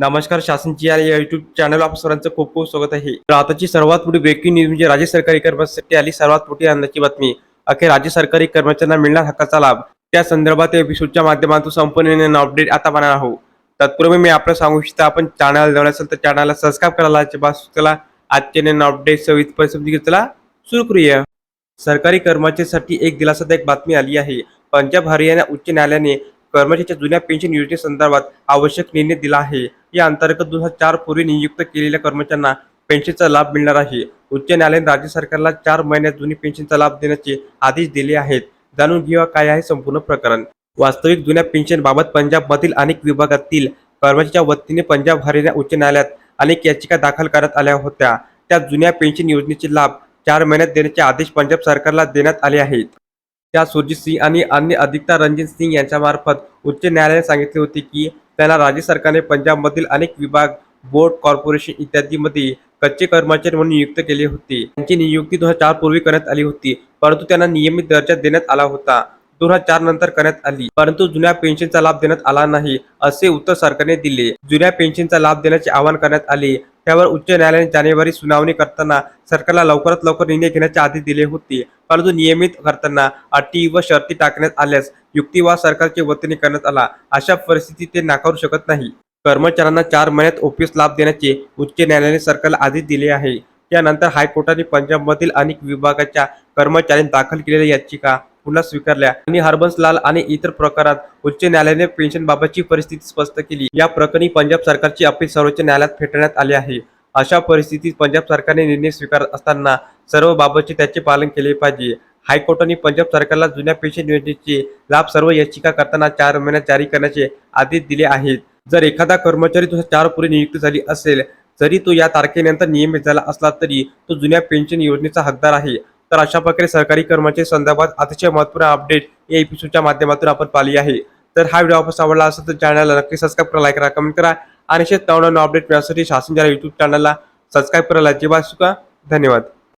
नमस्कार शासनची या YouTube channel आप सर्वांचं खूप खूप स्वागत आहे. तर आताची सर्वात मोठी ब्रेकिंग न्यूज म्हणजे राज्य सरकारी कर्मचाऱ्यांसाठी आली सर्वात मोठी आनंदाची बातमी. अखेर राज्य सरकारी कर्मचाऱ्यांना मिळणार हक्काचा लाभ. त्या संदर्भात या एपिसोडच्या माध्यमातून संपूर्ण अपडेट आता पाहणार आहोत. तत्पूर्वी मी आपल्याला सांगू इच्छितो आपण चॅनल जवळ असेल तर चॅनलला सबस्क्राईब करायला बस चला आजचे नवीन अपडेट सविस्तर समजून चला सुरू करूया. सरकारी कर्मचाऱ्यांसाठी एक दिलासादायक बातमी आली आहे. पंजाब हरियाणा उच्च न्यायालयाने कर्मचाऱ्याच्या जुन्या पेन्शन योजनेसंदर्भात आवश्यक निर्णय दिला आहे. या अंतर्गत दोन हजार चार पूर्वी नियुक्त केलेल्या कर्मचाऱ्यांना पेन्शनचा लाभ मिळणार आहे. उच्च न्यायालयाने राज्य सरकारला चार महिन्यात जुनी पेन्शनचा लाभ देण्याचे आदेश दिले आहेत. जाणून घेऊया काय आहे संपूर्ण प्रकरण. वास्तविक जुन्या पेन्शन बाबत पंजाबमधील अनेक विभागातील कर्मचाऱ्याच्या वतीने पंजाब हरियाणा उच्च न्यायालयात अनेक याचिका दाखल करण्यात आल्या होत्या. त्या जुन्या पेन्शन योजनेचे लाभ चार महिन्यात देण्याचे आदेश पंजाब सरकारला देण्यात आले आहेत. त्या सुरजित सिंग आणि अन्य अधिकता रणजित सिंग यांच्यामार्फत उच्च न्यायालयाने सांगितले होते की त्यांना राज्य सरकारने पंजाबमधील अनेक विभाग बोर्ड कॉर्पोरेशन इत्यादीमध्ये कच्चे कर्मचारी म्हणून नियुक्त केले होते. त्यांची नियुक्ती दोन हजार चार पूर्वी करण्यात आली होती परंतु त्यांना नियमित दर्जा देण्यात आला होता. दोन हजार चार नंतर करण्यात आली. परंतु जुन्या पेन्शनचा लाभ देण्यात आला नाही असे उत्तर सरकारने दिले. जुन्या पेन्शनचा लाभ देण्याचे आवाहन करण्यात आले. त्यावर उच्च न्यायालयाने जानेवारी सुनावणी करताना सरकारला लवकरात लवकर निर्णय घेण्याचे आदेश दिले होते. परंतु नियमित करताना अटी व शर्ती टाकण्यात आल्यास युक्तिवाद सरकारच्या वतीने करण्यात आला. अशा परिस्थितीत ते नाकारू शकत नाही. कर्मचाऱ्यांना चार महिन्यात ओपीएस लाभ देण्याचे उच्च न्यायालयाने सरकारला आदेश दिले आहे. त्यानंतर हायकोर्टाने पंजाबमधील अनेक विभागाच्या कर्मचाऱ्यांनी दाखल केलेल्या याचिका पुन्हा स्वीकारल्या. आणि हरबन्स लाल आणि इतर प्रकारात उच्च न्यायालयाने पेन्शनबाबतची परिस्थिती स्पष्ट केली. या प्रकरणी पंजाब सरकारची अपील सर्वोच्च न्यायालयात फेटाळण्यात आले आहे. अशा परिस्थितीत पंजाब सरकारने निर्णय स्वीकारत असताना सर्व बाबतचे त्याचे पालन केले पाहिजे. हायकोर्टाने पंजाब सरकारला जुन्या पेन्शन योजनेचे लाभ सर्व याचिका करताना चार महिन्यात जारी करण्याचे आदेश दिले आहेत. जर एखादा कर्मचारी तुझा चार पुरे नियुक्त झाली असेल जरी तो या तारखेनंतर नियमित झाला असला तरी तो जुन्या पेन्शन योजनेचा हकदार आहे. तर अशा प्रकारे सरकारी कर्मचारी संदर्भात अतिशय महत्त्वपूर्ण अपडेट या एपिसोडच्या माध्यमातून आपण पाहिली आहे. तर हा व्हिडिओ आपण आवडला असेल तर चॅनलला नक्की सबस्क्राईब करा लाईक करा कमेंट करा आणि असे नवनवीन अपडेट मिळण्यासाठी शासन युट्यूब चॅनलला सबस्क्राईब करायला अजिबात चुका धन्यवाद.